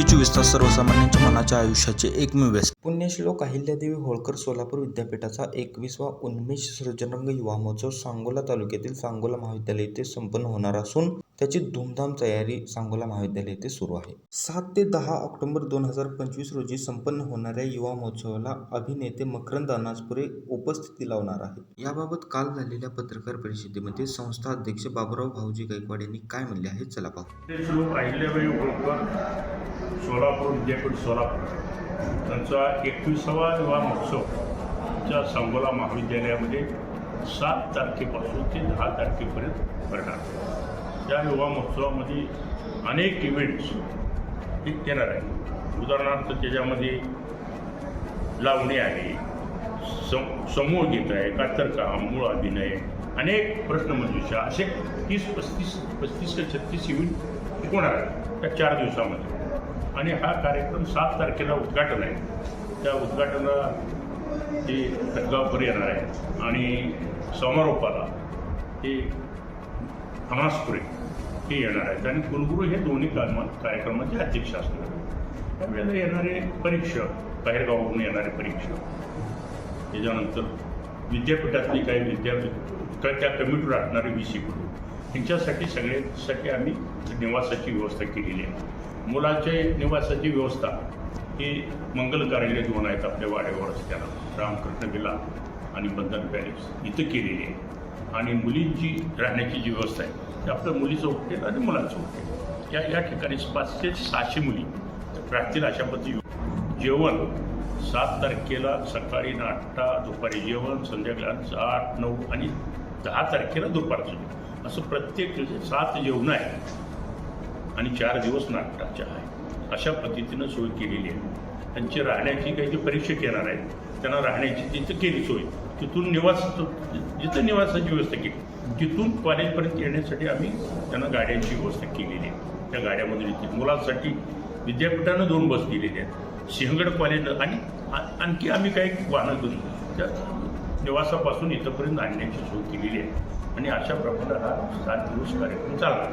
जी चोवीस तास सर्वसामान्यांच्या मनाच्या आयुष्याचे एकमेव व्यास पुण्यश्लोक अहिल्यादेवी होळकर सोलापूर विद्यापीठाचा एकवीसवा उन्मेष सृजनरंग युवा महोत्सव सांगोला तालुक्यातील सांगोला महाविद्यालय येथे संपन्न होणार असून त्याची धूमधाम तयारी सांगोला महाविद्यालय येथे सुरू आहे. सात ते दहा ऑक्टोबर दोन हजार पंचवीस रोजी संपन्न होणाऱ्या युवा महोत्सवाला अभिनेते मकरंद अनाजपुरे उपस्थिती लावणार आहे याबाबत काल झालेल्या पत्रकार परिषदेमध्ये संस्था अध्यक्ष बाबुराव भाऊजी गायकवाड यांनी काय म्हणले आहे चला पाहू. सोलापूर विद्यापीठ सोलापूर त्यांचा एकविसावा युवा महोत्सवच्या सांगोला महाविद्यालयामध्ये सात तारखेपासून ते दहा तारखेपर्यंत भरणार त्या युवा महोत्सवामध्ये अनेक इव्हेंट्स हे येणार आहे उदाहरणार्थ त्याच्यामध्ये लावणी आहे सम समूह गीत आहे कातरकाम मूळ अभिनय अनेक प्रश्नमंजुषा असे तीस पस्तीस पस्तीस ते छत्तीस इव्हेंट शिकवणार आहे त्या चार दिवसामध्ये. आणि हा कार्यक्रम सात तारखेला उद्घाटन आहे. त्या उद्घाटनाला ते खतगावकर येणार आहे आणि समारोपाला ते हमासपुरे हे येणार आहेत. आणि कुलगुरू हे दोन्ही कामा कार्यक्रमाचे अध्यक्ष असणार त्यावेळेला येणारे परीक्षक बाहेरगावावरून येणारे परीक्षक त्याच्यानंतर विद्यापीठातली काही विद्यापीठ त्या कमिटीवर असणारे वी सी कुलू यांच्यासाठी सगळ्यांसाठी आम्ही निवासाची व्यवस्था केलेली आहे. मुलाचे निवासाची व्यवस्था ही मंगल कार्यालय दोन आहेत आपल्या वाड्यावर रस्त्याला रामकृष्ण विला आणि बंधन पॅलेस. इथं केलेली आहे. आणि मुलींची राहण्याची जी व्यवस्था आहे ती आपल्या मुलीचं हॉटेल आणि मुलांचं हॉटेल या या ठिकाणी पाचशे सहाशे मुली राहतील अशा पद्धती जेवण सात तारखेला सकाळी नाश्ता दुपारी जेवण संध्याकाळी आठ नऊ आणि दहा तारखेला दुपारचं असं प्रत्येक सात जेवणं आहे आणि चार दिवस नाटकाच्या आहे. अशा पद्धतीनं सोय केलेली आहे. त्यांची राहण्याची काही जे परीक्षक येणार आहेत त्यांना राहण्याची तिथं केली सोय. तिथून निवास जिथं निवासाची व्यवस्था केली तिथून कॉलेजपर्यंत येण्यासाठी आम्ही त्यांना गाड्यांची व्यवस्था केलेली आहे. त्या गाड्यामध्ये येते मुलांसाठी विद्यापीठानं दोन बस दिलेल्या आहेत. सिंहगड कॉलेजनं आणि आणखी आम्ही काही वाहनं घेऊन त्या निवासापासून इथंपर्यंत आणण्याची सोय केलेली आहे. आणि अशा प्रकारे हा सात दिवस कार्यक्रम चालणार